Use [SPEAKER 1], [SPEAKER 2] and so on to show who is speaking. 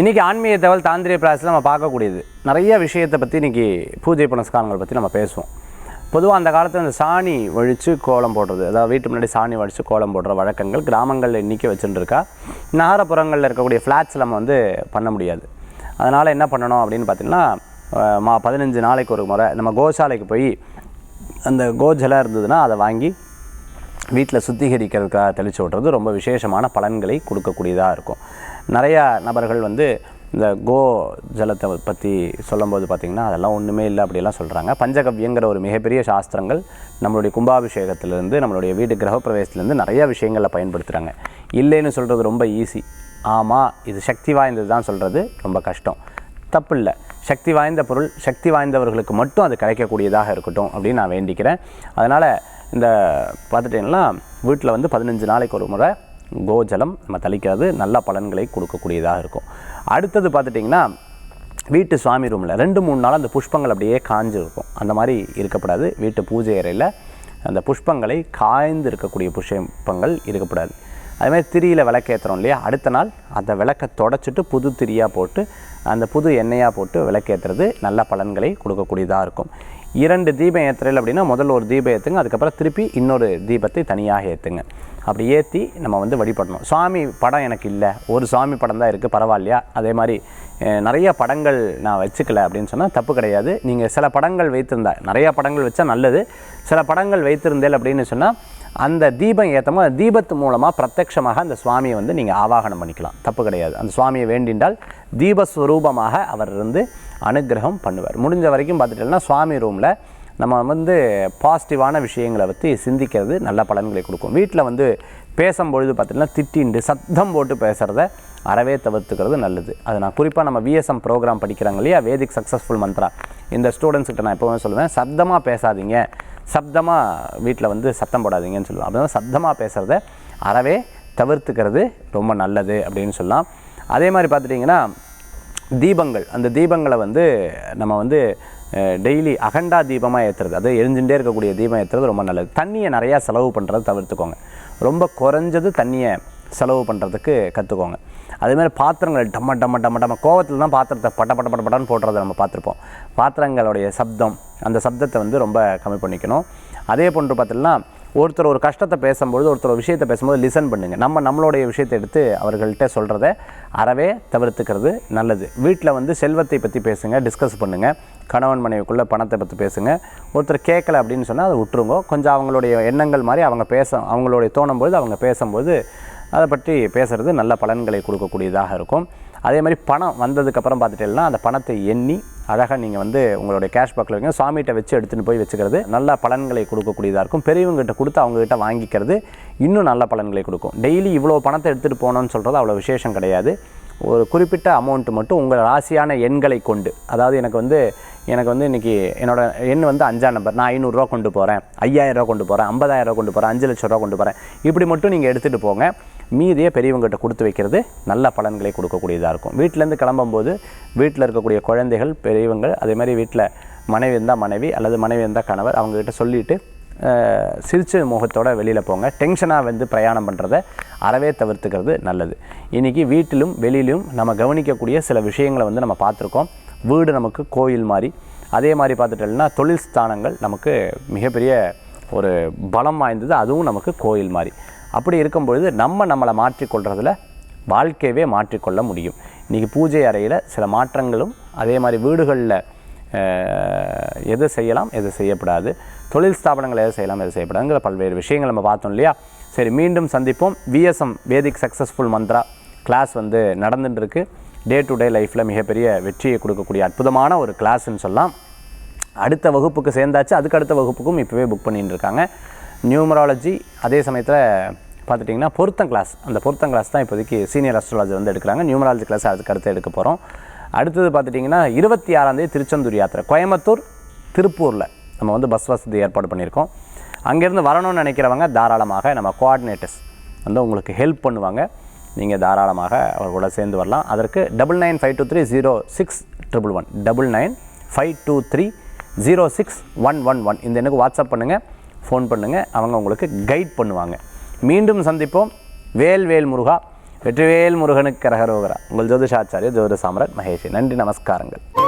[SPEAKER 1] இன்றைக்கி ஆன்மீக தகவல் தாந்திரிய பிராசில் நம்ம பார்க்கக்கூடியது. நிறைய விஷயத்தை பற்றி இன்றைக்கி பூஜை புனஸ்காரங்களை பற்றி நம்ம பேசுவோம். பொதுவாக அந்த காலத்தில் இந்த சாணி வழித்து கோலம் போடுறது அதாவது வீட்டு முன்னாடி சாணி வழித்து கோலம் போடுற வழக்கங்கள் கிராமங்களில் இன்றைக்கி வச்சுட்டுருக்கா நகரப்புறங்களில் இருக்கக்கூடிய ஃப்ளாட்ஸில் நம்ம வந்து பண்ண முடியாது. அதனால் என்ன பண்ணணும் அப்படின்னு பார்த்திங்கன்னா மா பதினஞ்சு நாளைக்கு ஒரு முறை நம்ம கோசாலைக்கு போய் அந்த கோஜெலாம் இருந்ததுன்னா அதை வாங்கி வீட்டில் சுத்திகரிக்கிறதுக்காக தெளித்து விட்றது ரொம்ப விசேஷமான பலன்களை கொடுக்கக்கூடியதாக இருக்கும். நிறையா நபர்கள் வந்து இந்த கோ ஜலத்தை பற்றி சொல்லும்போது பார்த்திங்கன்னா அதெல்லாம் ஒன்றுமே இல்லை அப்படிலாம் சொல்கிறாங்க பஞ்சகவ்யங்கிற ஒரு மிகப்பெரிய சாஸ்திரங்கள் நம்மளுடைய கும்பாபிஷேகத்திலேருந்து நம்மளுடைய வீட்டு கிரகப்பிரவேசத்துலேருந்து நிறைய விஷயங்களில் பயன்படுத்துகிறாங்க இல்லைன்னு சொல்கிறது ரொம்ப ஈஸி ஆமாம் இது சக்தி வாய்ந்தது தான் சொல்கிறது ரொம்ப கஷ்டம். தப்பு இல்லை. சக்தி வாய்ந்த பொருள் சக்தி வாய்ந்தவர்களுக்கு மட்டும் அது கிடைக்கக்கூடியதாக இருக்கட்டும் அப்படின்னு நான் வேண்டிக்கிறேன். அதனால் இந்த பார்த்துட்டிங்கன்னா வீட்டில் வந்து பதினஞ்சு நாளைக்கு ஒரு முறை கோஜலம் நம்ம தளிக்கிறது நல்ல பலன்களை கொடுக்கக்கூடியதாக இருக்கும். அடுத்தது பார்த்துட்டிங்கன்னா வீட்டு சுவாமி ரூமில் ரெண்டு மூணு நாள் அந்த புஷ்பங்கள் அப்படியே காஞ்சு இருக்கும் அந்த மாதிரி இருக்கக்கூடாது. வீட்டு பூஜை அறையில் அந்த புஷ்பங்களை காய்ந்து இருக்கக்கூடிய புஷ்பங்கள் இருக்கக்கூடாது. அதுமாதிரி திரியில் விளக்கேற்றுறோம் இல்லையா? அடுத்த நாள் அந்த விளக்கை தொடச்சிட்டு புது திரியாக போட்டு அந்த புது எண்ணெயாக போட்டு விளக்கேற்றுறது நல்ல பலன்களை கொடுக்கக்கூடியதாக இருக்கும். இரண்டு தீபம் ஏற்றுறல் அப்படின்னா முதல்ல ஒரு தீபம் ஏற்றுங்க அதுக்கப்புறம் திருப்பி இன்னொரு தீபத்தை தனியாக ஏற்றுங்க அப்படி ஏற்றி நம்ம வந்து வழிபடணும். சுவாமி படம் எனக்கு இல்லை. ஒரு சுவாமி படம் தான் இருக்குது பரவாயில்லையா? அதே மாதிரி நிறைய படங்கள் நான் வச்சுக்கல அப்படின்னு சொன்னால் தப்பு கிடையாது. நீங்கள் சில படங்கள் வைத்திருந்தா நிறைய படங்கள் வச்சா நல்லது. சில படங்கள் வைத்திருந்தேல் அப்படின்னு சொன்னால் அந்த தீபம் ஏற்றமோ அந்த தீபத்து மூலமாக பிரத்யட்சமாக அந்த சுவாமியை வந்து நீங்கள் ஆவாகனம் பண்ணிக்கலாம். தப்பு கிடையாது. அந்த சுவாமியை வேண்டின்றால் தீபஸ்வரூபமாக அவர் இருந்து அனுக்கிரகம் பண்ணுவார். முடிஞ்ச வரைக்கும் பார்த்துட்டோம்னா சுவாமி ரூமில் நம்ம வந்து பாசிட்டிவான விஷயங்களை பற்றி சிந்திக்கிறது நல்ல பலன்களை கொடுக்கும். வீட்டில் வந்து பேசும்பொழுது பார்த்திங்கன்னா திட்டிண்டு சத்தம் போட்டு பேசுகிறத அறவே தவிர்த்துக்கிறது நல்லது. அது நான் குறிப்பாக நம்ம விஎஸ்எம் ப்ரோக்ராம் படிக்கிறாங்க இல்லையா? வேதிக் சக்ஸஸ்ஃபுல் மந்த்ரா இந்த ஸ்டூடெண்ட்ஸ்கிட்ட நான் எப்போவுமே சொல்லுவேன் சத்தமாக பேசாதீங்க. சப்தமாக வீட்டில் வந்து சத்தம் போடாதீங்கன்னு சொல்லுவேன். அப்படி சத்தமாக பேசுகிறத அறவே தவிர்த்துக்கிறது ரொம்ப நல்லது அப்படின்னு சொல்லலாம். அதே மாதிரி பார்த்துட்டிங்கன்னா தீபங்கள். அந்த தீபங்களை வந்து நம்ம வந்து டெய்லி அகண்டா தீபமாக ஏற்றுறது அது எரிஞ்சுட்டே இருக்கக்கூடிய தீபம் ஏற்றுறது ரொம்ப நல்லது. தண்ணியை நிறையா செலவு பண்ணுறதை தவிர்த்துக்கோங்க. ரொம்ப குறைஞ்சது தண்ணியை செலவு பண்ணுறதுக்கு கற்றுக்கோங்க அதேமாதிரி பாத்திரங்கள் டம்ம டம்ம டம்ம டம்ம கோவத்தில் தான் பாத்திரத்தை பட்ட பட்ட பட்ட பட்டன்னு போடுறத நம்ம பார்த்துருப்போம். பாத்திரங்களுடைய சப்தம் அந்த சப்தத்தை வந்து ரொம்ப கம்மி பண்ணிக்கணும். அதே போன்று பார்த்தீங்கன்னா ஒருத்தர் ஒரு கஷ்டத்தை பேசும்பொழுது ஒருத்தர் ஒரு விஷயத்தை பேசும்போது லிசன் பண்ணுங்கள் நம்ம நம்மளுடைய விஷயத்தை எடுத்து அவர்கள்ட்ட சொல்கிறத அறவே தவிர்த்துக்கிறது நல்லது. வீட்டில் வந்து செல்வத்தை பற்றி பேசுங்க டிஸ்கஸ் பண்ணுங்கள் கணவன் மனைவிக்குள்ளே பணத்தை பற்றி பேசுங்க. ஒருத்தர் கேட்கல அப்படின்னு சொன்னால் அதை விட்டுருங்க. கொஞ்சம் அவங்களுடைய எண்ணங்கள் மாதிரி அவங்க பேச அவங்களுடைய தோணும்போது அவங்க பேசும்போது அதை பற்றி பேசுகிறது நல்ல பலன்களை கொடுக்கக்கூடியதாக இருக்கும். அதே மாதிரி பணம் வந்ததுக்கப்புறம் பார்த்துட்டேன்னா அந்த பணத்தை எண்ணி அழகாக நீங்கள் வந்து உங்களுடைய கேஷ் பாக்கில் வைங்க. சுவாமிகிட்ட வச்சு எடுத்துகிட்டு போய் வச்சுக்கிறது நல்ல பலன்களை கொடுக்கக்கூடியதாக இருக்கும். பெரியவங்ககிட்ட கொடுத்து அவங்ககிட்ட வாங்கிக்கிறது இன்னும் நல்ல பலன்களை கொடுக்கும். டெய்லி இவ்வளோ பணத்தை எடுத்துகிட்டு போகணும்னு சொல்கிறது அவ்வளோ விசேஷம் கிடையாது. ஒரு குறிப்பிட்ட அமௌண்ட் மட்டும் உங்கள் ராசியான எண்களை கொண்டு அதாவது எனக்கு வந்து எனக்கு வந்து இன்றைக்கி என்னோடய எண் வந்து அஞ்சாம் நம்பர் நான் ஐநூறுரூவா கொண்டு போகிறேன் ஐயாயிரரூவா கொண்டு போகிறேன் ஐம்பதாயிரரூவா கொண்டு போகிறேன் அஞ்சு லட்ச ரூபா கொண்டு போகிறேன் இப்படி மட்டும் நீங்கள் எடுத்துகிட்டு போங்க. மீதியை பெரியவங்ககிட்ட கொடுத்து வைக்கிறது நல்ல பலன்களை கொடுக்கக்கூடியதாக இருக்கும். வீட்டிலேருந்து கிளம்பும்போது வீட்டில் இருக்கக்கூடிய குழந்தைகள் பெரியவங்க அதே மாதிரி வீட்டில் மனைவி இருந்தால் மனைவி அல்லது மனைவி இருந்தால் கணவர் அவங்கக்கிட்ட சொல்லிவிட்டு அஹ், சிரிச்ச வெளியில் போங்க. டென்ஷனாக வந்து பிரயாணம் பண்ணுறத அறவே தவிர்த்துக்கிறது நல்லது. இன்றைக்கி வீட்டிலும் வெளியிலும் நம்ம கவனிக்கக்கூடிய சில விஷயங்களை வந்து நம்ம பார்த்துருக்கோம். வீடு நமக்கு கோயில் மாதிரி. அதே மாதிரி பார்த்துட்டோம்னா தொழில் ஸ்தானங்கள் நமக்கு மிகப்பெரிய ஒரு பலம் வாய்ந்தது. அதுவும் நமக்கு கோயில் மாதிரி. அப்படி இருக்கும்பொழுது நம்ம நம்மளை மாற்றிக்கொள்கிறதுல வாழ்க்கையவே மாற்றிக்கொள்ள முடியும். இன்றைக்கி பூஜை அறையில் சில மாற்றங்களும் அதே மாதிரி வீடுகளில் எது செய்யலாம் எது செய்யப்படாது. தொழில் ஸ்தாபனங்கள் எது செய்யலாம் எது செய்யப்படாதுங்கிற பல்வேறு விஷயங்கள் நம்ம பார்த்தோம் இல்லையா? சரி மீண்டும் சந்திப்போம். V S M Vedic successful mantra class வந்து நடந்துட்டுருக்கு. டே டு டே லைஃப்பில் மிகப்பெரிய வெற்றியை கொடுக்கக்கூடிய அற்புதமான ஒரு கிளாஸ்ன்னு சொல்லலாம். அடுத்த வகுப்புக்கு சேர்ந்தாச்சு. அதுக்கு அடுத்த வகுப்புக்கும் இப்போவே புக் பண்ணிட்டு இருக்காங்க நியூமராலஜி அதே சமயத்தில் பார்த்துட்டிங்கன்னா பொருத்தம் கிளாஸ் அந்த பொருத்தம் கிளாஸ் தான் இப்போதைக்கு சீனியர் அஸ்ட்ராலஜி வந்து எடுக்கிறாங்க. நியூமராலஜி கிளாஸ் அதுக்கு அடுத்து எடுக்க போகிறோம் அடுத்தது பார்த்துட்டிங்கன்னா இருபத்தி ஆறாந்தேதி திருச்செந்தூர் யாத்திரை. கோயம்புத்தூர் திருப்பூரில் நம்ம வந்து பஸ் வசதி ஏற்பாடு பண்ணியிருக்கோம். அங்கேருந்து வரணும்னு நினைக்கிறவங்க தாராளமாக நம்ம கோஆர்டினேட்டர்ஸ் வந்து உங்களுக்கு ஹெல்ப் பண்ணுவாங்க. நீங்கள் தாராளமாக அவர் கூட சேர்ந்து வரலாம். அதற்கு double nine five two three zero six triple one double nine five two three zero six one one one இந்த எனக்கு வாட்ஸ்அப் பண்ணுங்கள் ஃபோன் பண்ணுங்கள் அவங்க உங்களுக்கு கைட் பண்ணுவாங்க. மீண்டும் சந்திப்போம். வேல் வேல் முருகா வெற்றிவேல் முருகனுக்கு கரகரோகரா. உங்கள் ஜோதிஷாச்சாரிய ஜோதிட சாம்ராட் மகேஷி. நன்றி நமஸ்காரங்கள்.